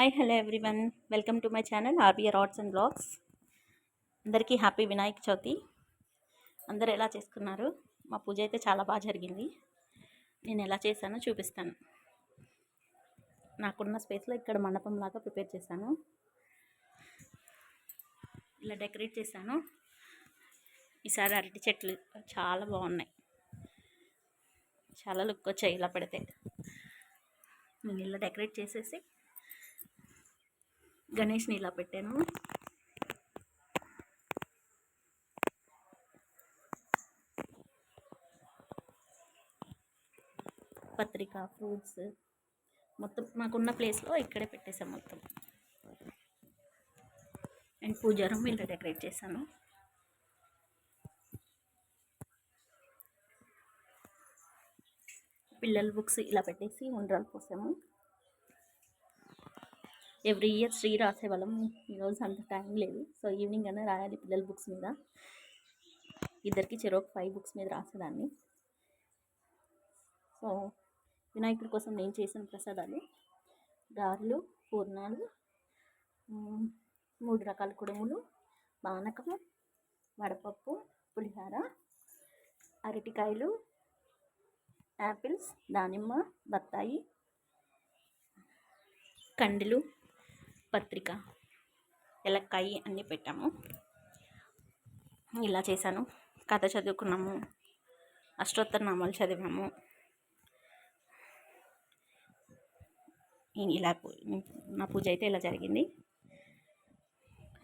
Hi hello everyone welcome to my channel RBR arts and blogs అందరికీ happy Vinayaka Chavithi అందరు ఎలా చేసుకున్నారు? మా పూజ అయితే చాలా బాగా జరిగింది. నేను ఎలా చేశానో చూపిస్తాను. నాకున్న స్పేస్లో ఇక్కడ మండపం లాగా ప్రిపేర్ చేశాను. ఇలా డెకరేట్ చేశాను. ఈసారి అరటి చెట్లు చాలా బాగున్నాయి. చాలా లుక్ వచ్చాయి ఇలా పెడితే. నేను ఇలా డెకరేట్ చేసేసి గణేష్ని ఇలా పెట్టాను. పత్రిక ఫ్రూట్స్ మొత్తం మాకున్న ప్లేస్లో ఇక్కడే పెట్టేసాం మొత్తం. అండ్ పూజ రూమ్ ఇలా డెకరేట్ చేశాను. పిల్లల బుక్స్ ఇలా పెట్టేసి ఉండ్రాలు పోసాము. ఎవ్రీ ఇయర్ శ్రీ రాసేవాళ్ళం ఈరోజు అంత టైం లేదు. సో ఈవినింగ్ అయినా రాయాలి పిల్లల బుక్స్ మీద. ఇద్దరికి చెరో ఫైవ్ బుక్స్ మీద రాసేదాన్ని. సో వినాయకుడి కోసం నేను చేసిన ప్రసాదాలు గారెలు పూర్ణాలు మూడు రకాల కుడుములు బానకం వడపప్పు పులిహార అరటికాయలు యాపిల్స్ దానిమ్మ బత్తాయి కండులు పత్రిక ఎలక్కాయి అన్నీ పెట్టాము. ఇలా చేశాను. కథ చదువుకున్నాము. అష్టోత్తర నామాలు చదివాము ఇలా నా పూజ అయితే ఇలా జరిగింది.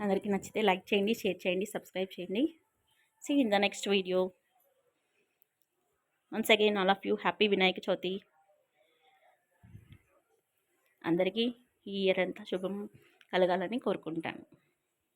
అందరికీ నచ్చితే లైక్ చేయండి షేర్ చేయండి సబ్స్క్రైబ్ చేయండి. See in the next video once again all of you happy Vinayaka Chavithi అందరికీ ఈ ఇయర్ అంతా శుభం కలగాలని కోరుకుంటాను.